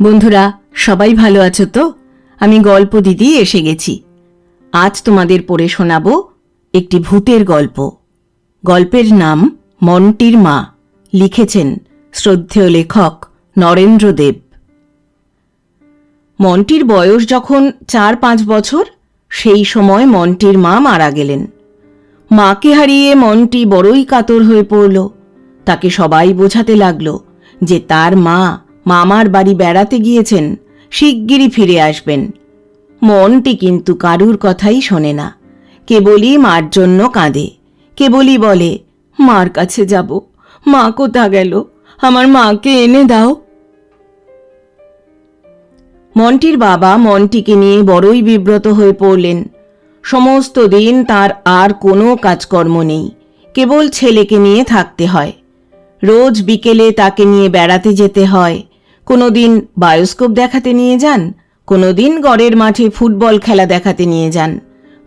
বন্ধুরা, সবাই ভালো আছো তো? আমি গল্প দিদি এসে গেছি। আজ তোমাদের পড়ে শোনাব একটি ভূতের গল্প। গল্পের নাম মন্টির মা। লিখেছেন শ্রদ্ধেয় লেখক নরেন্দ্র দেব। মন্টির বয়স যখন চার পাঁচ বছর, সেই সময় মন্টির মা মারা গেলেন। মাকে হারিয়ে মন্টি বড়ই কাতর হয়ে পড়ল। তাকে সবাই বোঝাতে লাগল যে তার মা মামার বাড়ি বেড়াতে গিয়েছেন, শিগগিরই ফিরে আসবেন। মনটি কিন্তু কারুর কথাই শোনে না। কেবলই মার জন্য কাঁদে। কেবলই বলে, মার কাছে যাব। মা কোথা গেল? আমার মাকে এনে দাও। মন্টির বাবা মন্টিকে নিয়ে বড়ই বিব্রত হয়ে পড়লেন। সমস্ত দিন তার আর কোনো কাজকর্ম নেই। কেবল ছেলেকে নিয়ে থাকতে হয়। রোজ বিকেলে তাকে নিয়ে বেড়াতে যেতে হয়। কোনো দিন বায়োস্কোপ দেখাতে নিয়ে যান কোনো দিন গড়ের মাঠে ফুটবল খেলা দেখাতে নিয়ে যান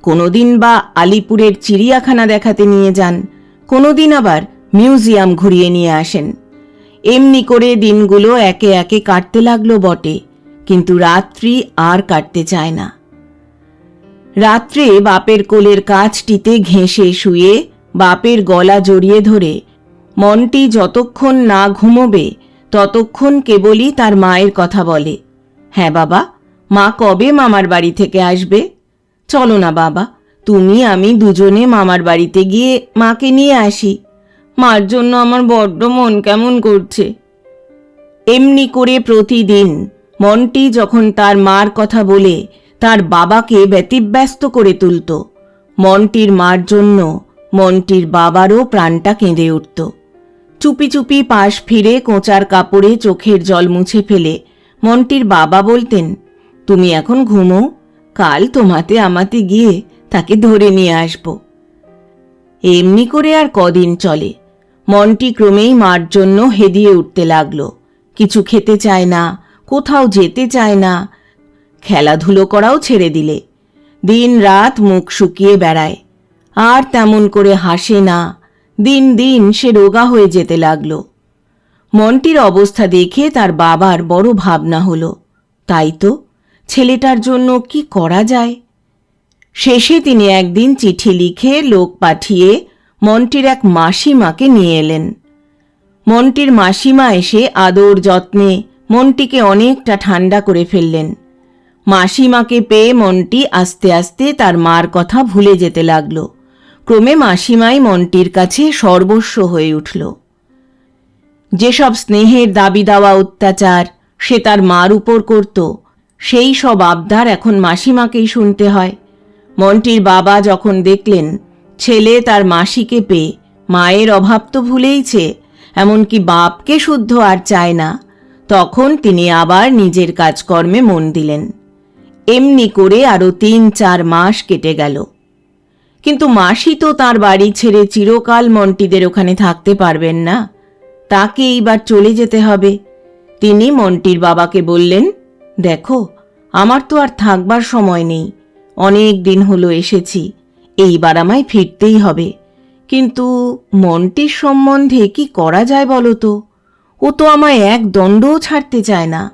কোনো দিন বা আলিপুরের চিড়িয়াখানা দেখাতে নিয়ে যান কোনো দিন আবার মিউজিয়াম ঘুরিয়ে নিয়ে আসেন। এমনি করে দিনগুলো একে একে কাটতে লাগল বটে, কিন্তু রাত্রি আর কাটতে চায় না। রাত্রে বাপের কোলের কাছটিতে ঘেঁষে শুয়ে বাপের গলা জড়িয়ে ধরে মনটি যতক্ষণ না ঘুমোবে ততক্ষণ কেবলই তার মায়ের কথা বলে। হ্যাঁ বাবা, মা কবে মামার বাড়ি থেকে আসবে? চলো না বাবা, তুমি, আমি দুজনে মামার বাড়িতে গিয়ে মাকে নিয়ে আসি। মার জন্য আমার বড্ড মন কেমন করছে। এমনি করে প্রতিদিন মনটি যখন তার মার কথা বলে, তার বাবাকে ব্যতিব্যস্ত করে তুলত। মনটির মার জন্য মনটির বাবারও প্রাণটা কেঁদে উঠত। চুপি চুপি পাশ ফিরে কোঁচার কাপড়ে চোখের জল মুছে ফেলে। মন্টির বাবা বলতেন, তুমি এখন ঘুমো, কাল তোমাতে আমাতে গিয়ে তাকে ধরে নিয়ে আসব। এমনি করে আর কদিন চলে। মনটি ক্রমেই মার জন্য হেদিয়ে উঠতে লাগল। কিছু খেতে চায় না, কোথাও যেতে চায় না, খেলাধুলো করাও ছেড়ে দিলে। দিন রাত মুখ শুকিয়ে বেড়ায়। আর তেমন করে হাসে না দিন দিন সে রোগা হয়ে যেতে লাগল। মনটির অবস্থা দেখে তার বাবার বড় ভাবনা হলো, তাই তো, ছেলেটার জন্য কি করা যায়? শেষে তিনি একদিন চিঠি লিখে লোক পাঠিয়ে মন্টির এক মাসিমাকে নিয়ে এলেন। মন্টির মাসিমা এসে আদর যত্নে মনটিকে অনেকটা ঠান্ডা করে ফেললেন। মাসিমাকে পেয়ে মনটি আস্তে আস্তে তার মার কথা ভুলে যেতে লাগল। ক্রমে মাসিমাই মনটির কাছে সর্বস্ব হয়ে উঠল। যেসব স্নেহের দাবি দেওয়া অত্যাচার সে তার মার উপর করত, সেই সব আবদার এখন মাসিমাকেই শুনতে হয়। মন্টির বাবা যখন দেখলেন ছেলে তার মাসিকে পেয়ে মায়ের অভাব তো ভুলেইছে, এমনকি বাপকে শুদ্ধ আর চায় না, তখন তিনি আবার নিজের কাজকর্মে মন দিলেন। এমনি করে আরও তিন চার মাস কেটে গেল। কিন্তু মাসি তো তার বাড়ি ছেড়ে চিরকাল মন্টিদের ওখানে থাকতে পারবেন না। তাকে এইবার চলে যেতে হবে। তিনি মন্টির বাবাকে বললেন, দেখো, আমার তো আর থাকবার সময় নেই। অনেক দিন হলো এসেছি। এইবার আমায় ফিরতেই হবে। কিন্তু মন্টির সম্বন্ধে কি করা যায় বলো তো? ও তো আমায় এক দণ্ডও ছাড়তে চায় না।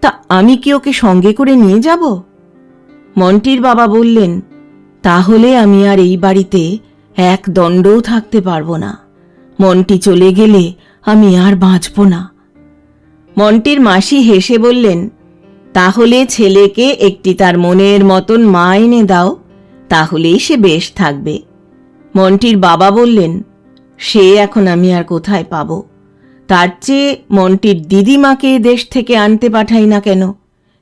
তা আমি কি ওকে সঙ্গে করে নিয়ে যাব? মন্টির বাবা বললেন তাহলে আমি আর এই বাড়িতে এক দণ্ডও থাকতে পারব না। মন্টি চলে গেলে আমি আর বাঁচব না। মন্টির মাসি হেসে বললেন, তাহলে ছেলেকে একটি তার মনের মতন মা এনে দাও, তাহলেই সে বেশ থাকবে। মন্টির বাবা বললেন, সে এখন আমি আর কোথায় পাবো? তার চেয়ে মন্টির দিদিমাকে দেশ থেকে আনতে পাঠাই না কেন?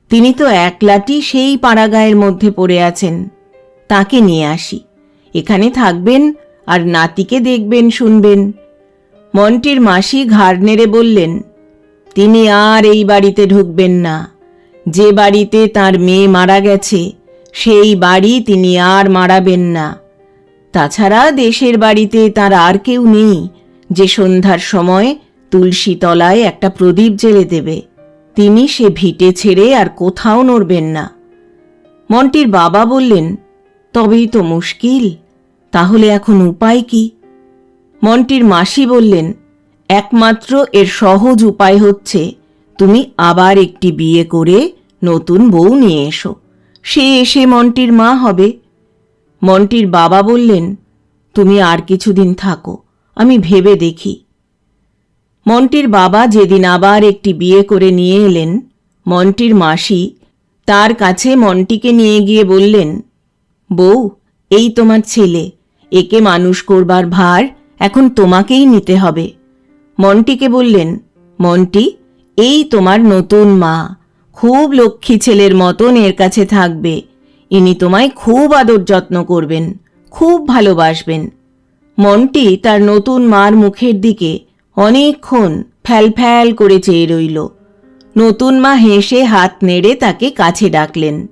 তিনি তো একলাটি সেই পাড়াগায়ের মধ্যে পড়ে আছেন। তাকে নিয়ে আসি। এখানে থাকবেন আর নাতিকে দেখবেন, শুনবেন। মন্টির মাসি ঘাড় নেড়ে বললেন, তিনি আর এই বাড়িতে ঢুকবেন না। যে বাড়িতে তার মেয়ে মারা গেছে, সেই বাড়ি তিনি আর মারাবেন না। তাছাড়া দেশের বাড়িতে তার আর কেউ নেই। যে সন্ধ্যার সময় তুলসী তলায় একটা প্রদীপ জেলে দেবে, তিনি সে ভিটে ছেড়ে আর কোথাও নড়বেন না। মন্টির বাবা বললেন তবেই তো মুশকিল। তাহলে এখন উপায় কি? মন্টির মাসি বললেন, একমাত্র এর সহজ উপায় হচ্ছে তুমি আবার একটি বিয়ে করে নতুন বউ নিয়ে এসো। সে এসে মন্টির মা হবে। মন্টির বাবা বললেন, তুমি আর কিছুদিন থাকো, আমি ভেবে দেখি। মন্টির বাবা যেদিন আবার একটি বিয়ে করে নিয়ে এলেন মন্টির মাসি তার কাছে মন্টিকে নিয়ে গিয়ে বললেন বউ, এই তোমার ছেলে, একে মানুষ করবার ভার এখন তোমাকেই নিতে হবে। মন্টিকে বললেন, মন্টি, এই তোমার নতুন মা, খুব লক্ষ্মী ছেলের মতন এর কাছে থাকবে। ইনি তোমায় খুব আদর যত্ন করবেন, খুব ভালোবাসবেন। মন্টি তার নতুন মার মুখের দিকে অনেকক্ষণ ফ্যাল ফ্যাল করে চেয়ে রইল। নতুন মা হেসে হাত নেড়ে তাকে কাছে ডাকলেন।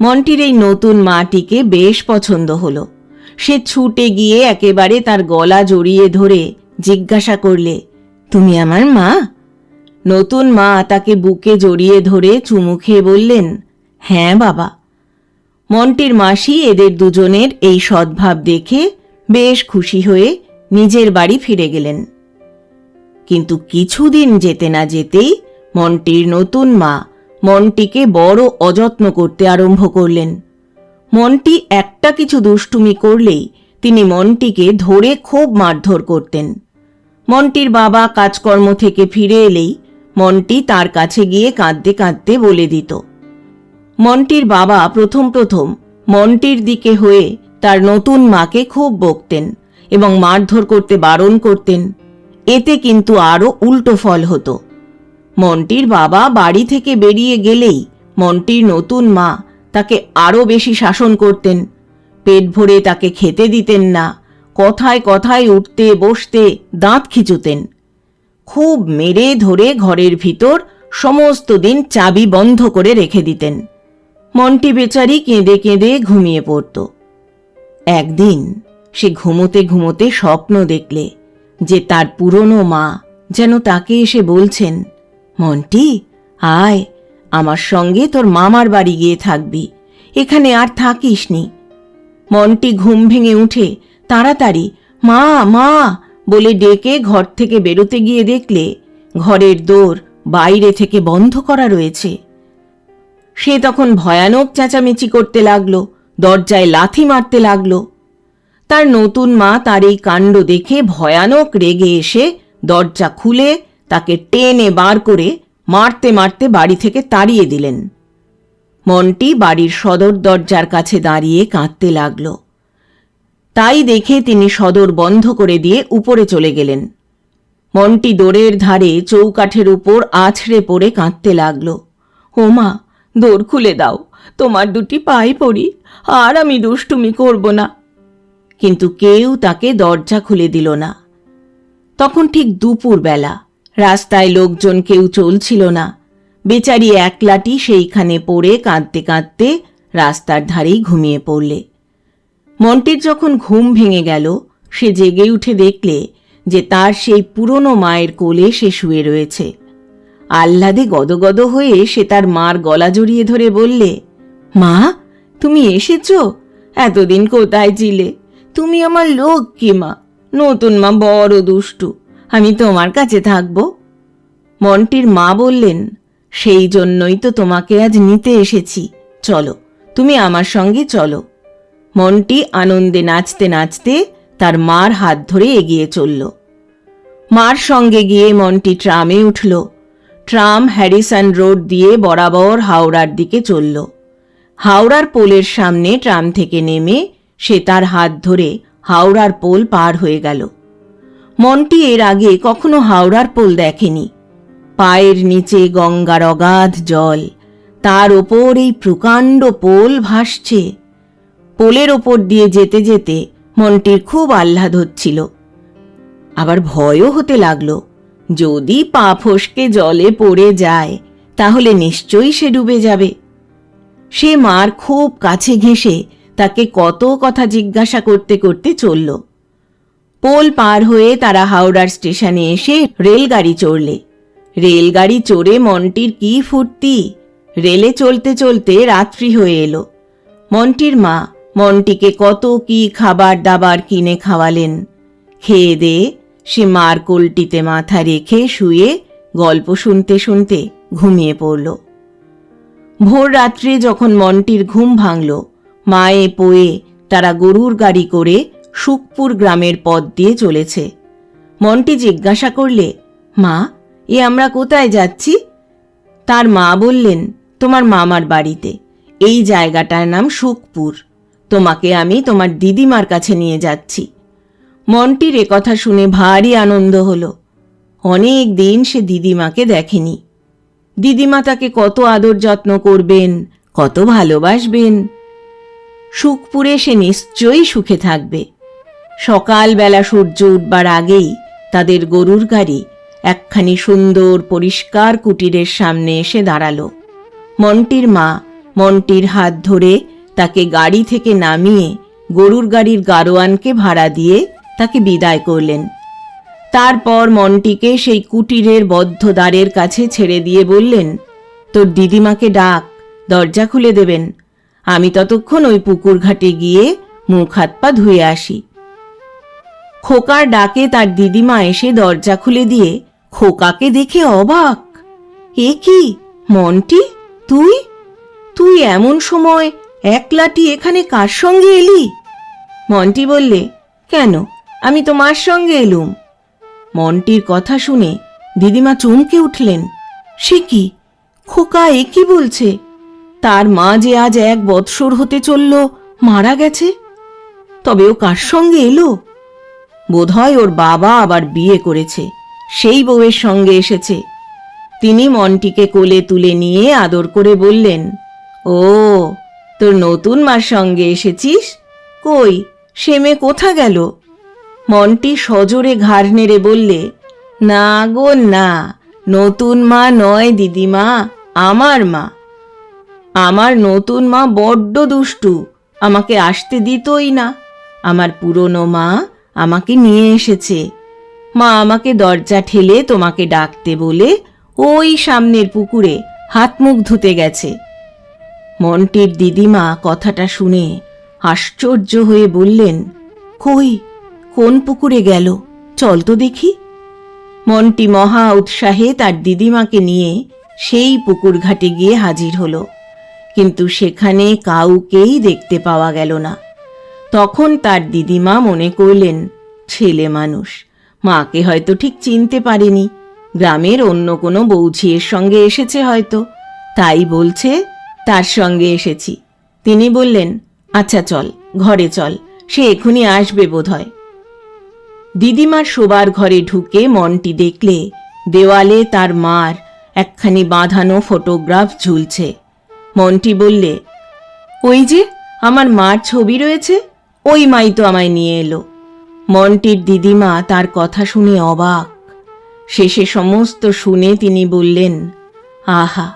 মন্টির এই নতুন মাটিকে বেশ পছন্দ হলো। সে ছুটে গিয়ে একেবারে তার গলা জড়িয়ে ধরে জিজ্ঞাসা করলে, তুমি আমার মা? নতুন মা তাকে বুকে জড়িয়ে ধরে চুমু খেয়ে বললেন হ্যাঁ বাবা। মন্টির মাসি এদের দুজনের এই সদ্ভাব দেখে বেশ খুশি হয়ে নিজের বাড়ি ফিরে গেলেন। কিন্তু কিছুদিন যেতে না যেতেই মন্টির নতুন মা মন্টিকে বড় অযত্ন করতে আরম্ভ করলেন। মনটি একটা কিছু দুষ্টুমি করলেই তিনি মনটিকে ধরে খুব মারধর করতেন। মনটির বাবা কাজকর্ম থেকে ফিরে এলেই মনটি তার কাছে গিয়ে কাঁদতে কাঁদতে বলে দিত। মনটির বাবা প্রথম প্রথম মনটির দিকে হয়ে তার নতুন মাকে খুব বকতেন এবং মারধর করতে বারণ করতেন। এতে কিন্তু আরও উল্টো ফল হতো। মন্টির বাবা বাড়ি থেকে বেরিয়ে গেলেই মন্টির নতুন মা তাকে আরও বেশি শাসন করতেন। পেট ভরে তাকে খেতে দিতেন না, কথায় কথায় উঠতে বসতে দাঁত খিচুতেন। খুব মেরে ধরে ঘরের ভিতর সমস্ত দিন চাবি বন্ধ করে রেখে দিতেন। মন্টি বেচারি কেঁদে কেঁদে ঘুমিয়ে পড়ত। একদিন সে ঘুমোতে ঘুমোতে স্বপ্ন দেখলে যে তার পুরনো মা যেন তাকে এসে বলছেন মন্টি, আয়, আমার সঙ্গে তোর মামার বাড়ি গিয়ে থাকবি। এখানে আর থাকিস নি মন্টি ঘুম ভেঙে উঠে, তাড়াতাড়ি, মা মা, বলে ডেকে ঘর থেকে বেরোতে গিয়ে দেখলে, ঘরের দোর বাইরে থেকে বন্ধ করা রয়েছে। সে তখন ভয়ানক চেঁচামেচি করতে লাগল, দরজায় লাথি মারতে লাগল। তার নতুন মা তার এই কাণ্ড দেখে ভয়ানক রেগে এসে দরজা খুলে তাকে টেনে বার করে মারতে মারতে বাড়ি থেকে তাড়িয়ে দিলেন। মন্টি বাড়ির সদর দরজার কাছে দাঁড়িয়ে কাঁদতে লাগল। তাই দেখে তিনি সদর বন্ধ করে দিয়ে উপরে চলে গেলেন। মন্টি দোরের ধারে চৌকাঠের উপর আছড়ে পড়ে কাঁদতে লাগল। ওমা দোর খুলে দাও, তোমার দুটি পায়ে পড়ি, আর আমি দুষ্টুমি করব না। কিন্তু কেউ তাকে দরজা খুলে দিল না। তখন ঠিক দুপুর বেলা রাস্তায় লোকজন কেউ চলছিল না। বেচারি একলাটি সেইখানে পড়ে কাঁদতে কাঁদতে রাস্তার ধারেই ঘুমিয়ে পড়লে। মন্টির যখন ঘুম ভেঙে গেল, সে জেগে উঠে দেখলে যে তার সেই পুরনো মায়ের কোলে সে শুয়ে রয়েছে। আহ্লাদে গদগদ হয়ে সে তার মার গলা জড়িয়ে ধরে বললে, মা, তুমি এসেছ? এতদিন কোথায় ছিলে? তুমি আমার লক্ষ্মী মা? নতুন মা বড় দুষ্টু। আমি তোমার কাছে থাকব। মন্টির মা বললেন, সেই জন্যই তো তোমাকে আজ নিতে এসেছি। চলো, তুমি আমার সঙ্গে চলো। মন্টি আনন্দে নাচতে নাচতে তার মার হাত ধরে এগিয়ে চলল। মার সঙ্গে গিয়ে মন্টি ট্রামে উঠল। ট্রাম হ্যারিসন রোড দিয়ে বরাবর হাওড়ার দিকে চলল। হাওড়ার পোলের সামনে ট্রাম থেকে নেমে সে তার হাত ধরে হাওড়ার পোল পার হয়ে গেল। মন্টি এর আগে কখনো হাওড়ার পোল দেখেনি। পায়ের নিচে গঙ্গার অগাধ জল, তার ওপর এই প্রকাণ্ড পোল ভাসছে। পোলের ওপর দিয়ে যেতে যেতে মন্টির খুব আহ্লাদ হচ্ছিল। আবার ভয়ও হতে লাগল, যদি পা ফসকে জলে পড়ে যায়, তাহলে নিশ্চয়ই সে ডুবে যাবে। সে মার খুব কাছে ঘেঁষে তাকে কত কথা জিজ্ঞাসা করতে করতে চলল। পোল পার হয়ে তারা হাওড়ার স্টেশনে এসে রেলগাড়ি চড়লে। রেলগাড়ি চড়ে মন্টির কি ফুর্তি? রেলে চলতে চলতে রাত্রি হয়ে এলো। মন্টির মা মন্টিকে কত কি খাবার দাবার কিনে খাওয়ালেন। খেয়ে দে, সে মার কোলটিতে মাথা রেখে শুয়ে গল্প শুনতে শুনতে ঘুমিয়ে পড়ল। ভোর রাত্রে যখন মন্টির ঘুম ভাঙল, মায়ে পোয়ে তারা গরুর গাড়ি করে সুখপুর গ্রামের পথ দিয়ে চলেছে। মন্টি জিজ্ঞাসা করলে, মা, এ আমরা কোথায় যাচ্ছি? তার মা বললেন, তোমার মামার বাড়িতে। এই জায়গাটার নাম সুখপুর। তোমাকে আমি তোমার দিদিমার কাছে নিয়ে যাচ্ছি। মন্টির কথা শুনে ভারী আনন্দ হলো। অনেক দিন সে দিদিমাকে দেখেনি। দিদিমা তাকে কত আদর যত্ন করবেন, কত ভালোবাসবেন। সুখপুরে সে নিশ্চয়ই সুখে থাকবে। সকালবেলা সূর্য উঠবার আগেই তাদের গরুর গাড়ি একখানি সুন্দর পরিষ্কার কুটিরের সামনে এসে দাঁড়াল। মন্টির মা মন্টির হাত ধরে তাকে গাড়ি থেকে নামিয়ে গরুর গাড়ির গারোয়ানকে ভাড়া দিয়ে তাকে বিদায় করলেন। তারপর মন্টিকে সেই কুটিরের বদ্ধ দ্বারের কাছে ছেড়ে দিয়ে বললেন, তোর দিদিমাকে ডাক, দরজা খুলে দেবেন। আমি ততক্ষণ ওই পুকুর ঘাটে গিয়ে মুখ হাত পা ধুয়ে আসি। খোকার ডাকে তার দিদিমা এসে দরজা খুলে দিয়ে, খোকাকে দেখে অবাক। এ কি, মন্টি, তুই? তুই এমন সময় একলাটি এখানে কার সঙ্গে এলি? মন্টি বললে, কেন? আমি তো মার সঙ্গে এলুম। মন্টির কথা শুনে দিদিমা চমকে উঠলেন, সে কি? খোকা এ কি বলছে? তার মা যে আজ এক বৎসর হতে চলল, মারা গেছে? তবে ও কার সঙ্গে এলো? বোধহয় ওর বাবা আবার বিয়ে করেছে। সেই বউয়ের সঙ্গে এসেছে। তিনি মনটিকে কোলে তুলে নিয়ে আদর করে বললেন, ও, তোর নতুন মার সঙ্গে এসেছিস? কই, সে মেয়ে কোথা গেল? মনটি সজোরে ঘাড় নেড়ে বললে, না গো, না, নতুন মা নয় দিদিমা, আমার মা। আমার নতুন মা বড্ড দুষ্টু, আমাকে আসতে দিতই না। আমার পুরনো মা আমাকে নিয়ে এসেছে। মা আমাকে দরজা ঠেলে তোমাকে ডাকতে বলে ওই সামনের পুকুরে হাত মুখ ধুতে গেছে। মন্টির দিদিমা কথাটা শুনে আশ্চর্য হয়ে বললেন, কই, কোন পুকুরে গেল? চল তো দেখি। মন্টি মহা উৎসাহে তার দিদিমাকে নিয়ে সেই পুকুর ঘাটে গিয়ে হাজির হলো। কিন্তু সেখানে কাউকেই দেখতে পাওয়া গেল না। তখন তার দিদিমা মনে করলেন, ছেলে মানুষ, মাকে হয়তো ঠিক চিনতে পারেনি। গ্রামের অন্য কোনো বৌঝিয়ের সঙ্গে এসেছে হয়তো। তাই বলছে, তার সঙ্গে এসেছি। তিনি বললেন আচ্ছা চল, ঘরে চল, সে এখনই আসবে বোধহয়। দিদিমার শোবার ঘরে ঢুকে মনটি দেখলে, দেওয়ালে তার মার একখানি বাঁধানো ফটোগ্রাফ ঝুলছে। মনটি বললে, ওই যে, আমার মার ছবি রয়েছে? ওই মাই তো আমায় নিয়ে এলো। মন্টির দিদিমা তার কথা শুনে অবাক। শেষে সমস্ত শুনে তিনি বললেন, আহা,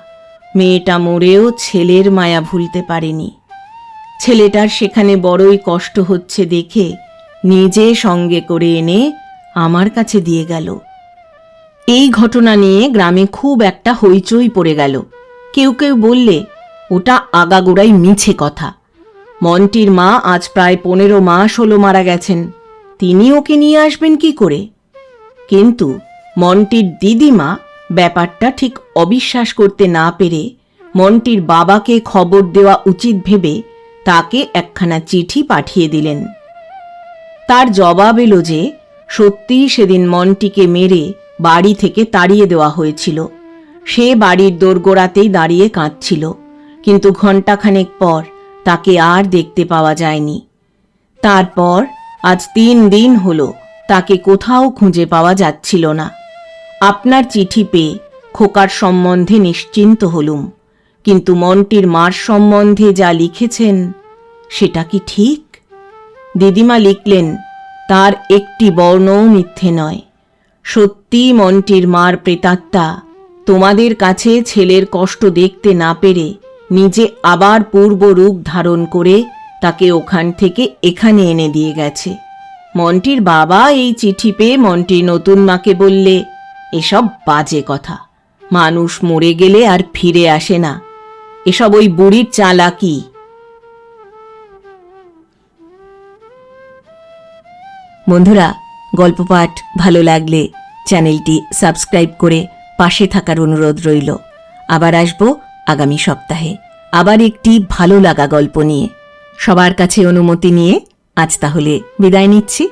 মেয়েটা মরেও ছেলের মায়া ভুলতে পারেনি। ছেলেটার সেখানে বড়ই কষ্ট হচ্ছে দেখে নিজে সঙ্গে করে এনে আমার কাছে দিয়ে গেল। এই ঘটনা নিয়ে গ্রামে খুব একটা হইচই পড়ে গেল। কেউ কেউ বললে, ওটা আগাগোড়াই মিছে কথা। মন্টির মা আজ প্রায় পনেরো মাস হলো মারা গেছেন। তিনি ওকে নিয়ে আসবেন কি করে? কিন্তু মন্টির দিদিমা ব্যাপারটা ঠিক অবিশ্বাস করতে না পেরে মন্টির বাবাকে খবর দেওয়া উচিত ভেবে তাকে একখানা চিঠি পাঠিয়ে দিলেন। তার জবাব এলো যে সত্যিই সেদিন মন্টিকে মেরে বাড়ি থেকে তাড়িয়ে দেওয়া হয়েছিল। সে বাড়ির দোরগোড়াতেই দাঁড়িয়ে কাঁদছিল। কিন্তু ঘণ্টাখানেক পর তাকে আর দেখতে পাওয়া যায়নি। তারপর আজ তিন দিন হলো তাকে কোথাও খুঁজে পাওয়া যাচ্ছিল না। আপনার চিঠি পেয়ে খোকার সম্বন্ধে নিশ্চিন্ত হলুম। কিন্তু মনটির মার সম্বন্ধে যা লিখেছেন, সেটা কি ঠিক? দিদিমা লিখলেন, তার একটি বর্ণও মিথ্যে নয়। সত্যি মনটির মার প্রেতাত্মা তোমাদের কাছে ছেলের কষ্ট দেখতে না পেরে নিজে আবার পূর্ব রূপ ধারণ করে তাকে ওখান থেকে এখানে এনে দিয়ে গেছে। মন্টির বাবা এই চিঠি পেয়ে মন্টির নতুন মাকে বললে, এসব বাজে কথা। মানুষ মরে গেলে আর ফিরে আসে না। এসব ওই বুড়ির চালাকি। বন্ধুরা, গল্প পাঠ ভালো লাগলে চ্যানেলটি সাবস্ক্রাইব করে পাশে থাকার অনুরোধ রইল। আবার আসব আগামী সপ্তাহে। আবার একটি ভালো লাগা গল্প নিয়ে। সবার কাছে অনুমতি নিয়ে আজ তাহলে বিদায় নিচ্ছি।